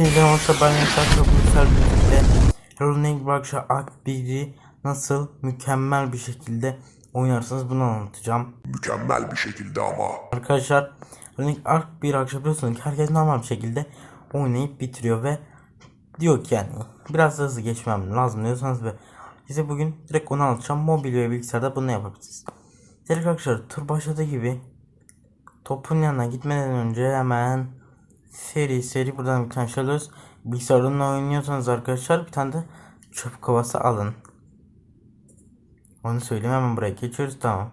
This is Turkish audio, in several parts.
Hepinize hoşça ben Yaşar Köprüsel birlikte Running Back'ı Ak 1'i nasıl mükemmel bir şekilde oynarsınız bunu anlatacağım. Mükemmel bir şekilde ama. Arkadaşlar Running Ark 1 akşam biliyorsunuz ki herkes normal bir şekilde oynayıp bitiriyor ve diyor ki yani biraz hızlı geçmem lazım diyorsanız ve size bugün direkt onu anlatacağım. Mobil ve bilgisayarda bunu yapabilirsiniz. Direkt arkadaşlar tur başladığı gibi topun yanına gitmeden önce hemen seri seri buradan bir tane şey alıyoruz. Bilgisayardan oynuyorsanız arkadaşlar bir tane de çöp kovası alın. Onu söyleyeyim hemen buraya geçiyoruz tamam.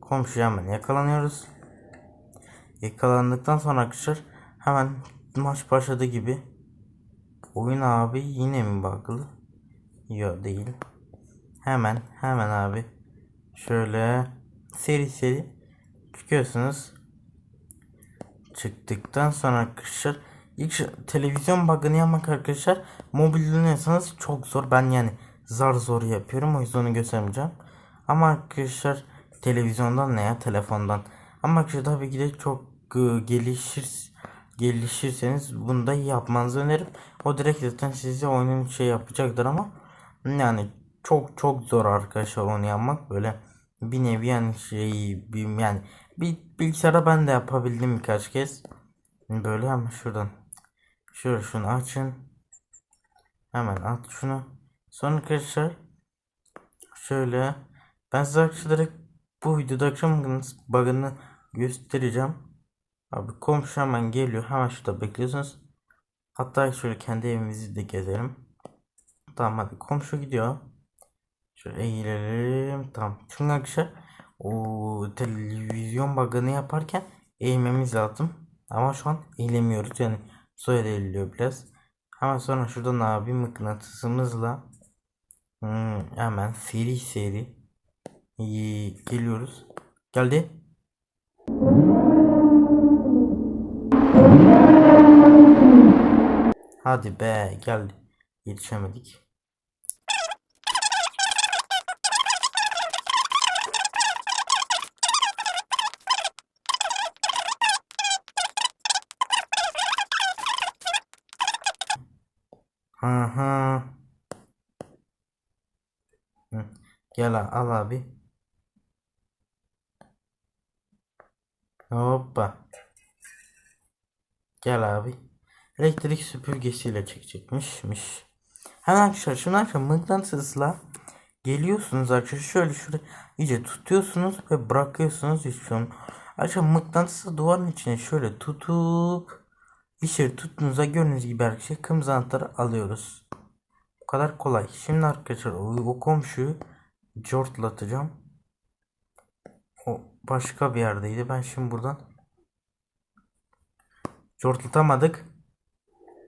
Komşuya hemen yakalanıyoruz. Yakalandıktan sonra arkadaşlar hemen maç başladığı gibi oyun abi yine mi bakılı? Yok değil. Hemen hemen abi şöyle seri seri çıkıyorsunuz. Çıktıktan sonra arkadaşlar ilk televizyon bug'ını yapmak arkadaşlar mobilde oynuyorsanız çok zor. Ben yani zar zor yapıyorum o yüzden onu göstermeyeceğim. Ama arkadaşlar televizyondan ne ya telefondan. Ama arkadaşlar tabii ki de çok e, gelişir gelişirseniz bunu da yapmanızı öneririm. O direkt zaten size oyunun şey yapacaktır ama yani çok çok zor arkadaşlar onu yapmak böyle bir nevi yani şey bir yani bir bilgisayarda ben de yapabildim birkaç kez. Böyle hemen şuradan şöyle şunu açın. Hemen at şunu. Sonra arkadaşlar şöyle ben size arkadaşlar bu videoda akşam bug'ını göstereceğim. Abi komşu hemen geliyor. Hemen şurada bekliyorsunuz. Hatta şöyle kendi evimizi de gezelim. Tamam hadi komşu gidiyor. Şöyle eğilelim. Tamam. Çünkü arkadaşlar o televizyon bug'ını yaparken eğmemiz lazım. Ama şu an eğilemiyoruz. Yani soya eğiliyor biraz. Hemen sonra şuradan abi mıknatısımızla hmm, hemen seri seri iyi, geliyoruz. Geldi. Hadi be geldi. Yetişemedik. Hı hı. Gel al abi. Hoppa. Gel abi. Elektrik süpürgesiyle çekecekmişmiş. Hemen arkadaşlar şunu arkadaşlar mıknatısla geliyorsunuz arkadaşlar şöyle şuraya iyice tutuyorsunuz ve bırakıyorsunuz şey olmuyor. Arkadaşlar mıknatısı duvarın içine şöyle tutup içeri tuttuğunuzda gördüğünüz gibi arkadaşlar kırmızı anahtarı alıyoruz. Bu kadar kolay. Şimdi arkadaşlar o, o komşuyu cortlatacağım. O başka bir yerdeydi. Ben şimdi buradan cortlatamadık.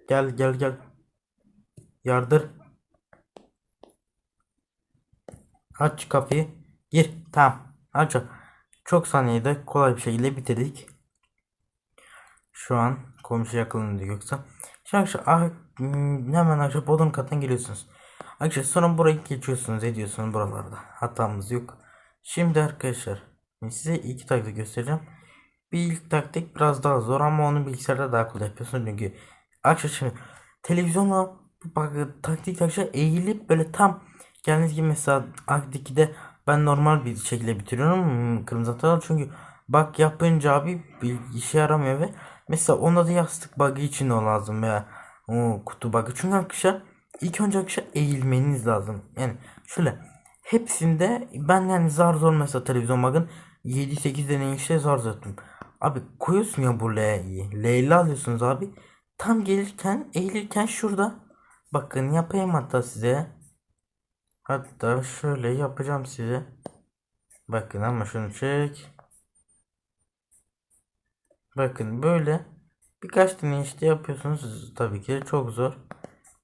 Gel gel gel. Yardır. Aç kapıyı. Gir. Tamam. Aç. Çok saniyede kolay bir şekilde bitirdik. Şu an komşu yakalandı yoksa. Şimdi arkadaşlar ah, hmm, hemen aşağı bodrum katına geliyorsunuz. Arkadaşlar sonra burayı geçiyorsunuz ediyorsunuz buralarda. Hatamız yok. Şimdi arkadaşlar size iki taktik göstereceğim. Bir ilk taktik biraz daha zor ama onu bilgisayarda daha kolay yapıyorsun çünkü arkadaşlar şimdi televizyonla bak taktik arkadaşlar eğilip böyle tam geldiğiniz gibi mesela Akdiki'de ben normal bir şekilde bitiriyorum hmm, kırmızı hatalı çünkü bak yapınca abi bir işe yaramıyor ve mesela onda da yastık bug'ı için o lazım veya o kutu bug'ı çünkü arkadaşlar ilk önce arkadaşlar eğilmeniz lazım yani şöyle hepsinde ben yani zar zor mesela televizyon bug'ın 7-8 deneyişte zar zor ettim. Abi koyuyorsun ya bu L'yi. L'yi alıyorsunuz abi. Tam gelirken eğilirken şurada. Bakın yapayım hatta size. Hatta şöyle yapacağım size. Bakın ama şunu çek. Bakın böyle birkaç tane işte yapıyorsunuz. Tabii ki çok zor.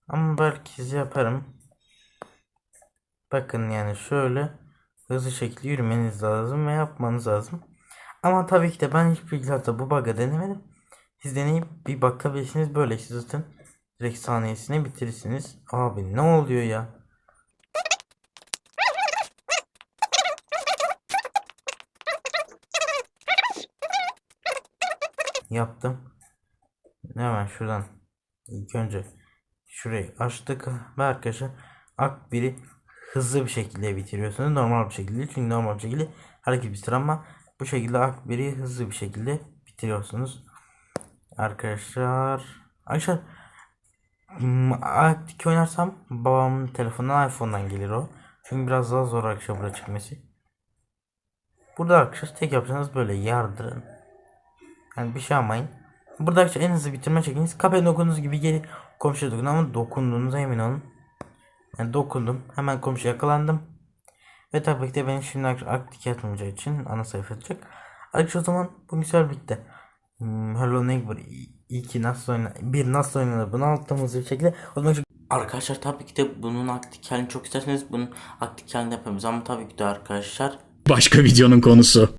Ama belki yaparım. Bakın yani şöyle hızlı şekilde yürümeniz lazım ve yapmanız lazım. Ama tabii ki de ben hiçbir bilgisayarda bu bug'ı denemedim. Siz deneyip bir bakabilirsiniz. Böyle işte zaten direkt saniyesine bitirirsiniz. Abi ne oluyor ya? Yaptım. Hemen şuradan İlk önce şurayı açtık ve arkadaşlar ak biri hızlı bir şekilde bitiriyorsunuz. Normal bir şekilde. Çünkü normal bir şekilde herkes bitirir ama bu şekilde ak biri hızlı bir şekilde bitiriyorsunuz. Arkadaşlar arkadaşlar hmm, 2 oynarsam babamın telefonundan iPhone'dan gelir o. Çünkü biraz daha zor arkadaşlar buraya çekmesi. Burada arkadaşlar tek yapacağınız böyle yardırın. Yani bir şey yapmayın. Burada en hızlı bitirme şekliniz kapıya dokunduğunuz gibi geri komşuya dokunun ama dokunduğunuza emin olun. Yani dokundum. Hemen komşu yakalandım. Ve tabii ki de benim şimdi aktif yatmayacağı için ana sayfa atacak. Arkadaşlar o zaman bu güzel bitti. Hmm, Hello Neighbor 2 nasıl oynanır? Bir nasıl oynanır? Bunu anlattığımız bir şekilde. O zaman şu- Arkadaşlar tabii ki de bunun aktif halini çok isterseniz bunun aktif halini yapabiliriz ama tabii ki de arkadaşlar Başka videonun konusu.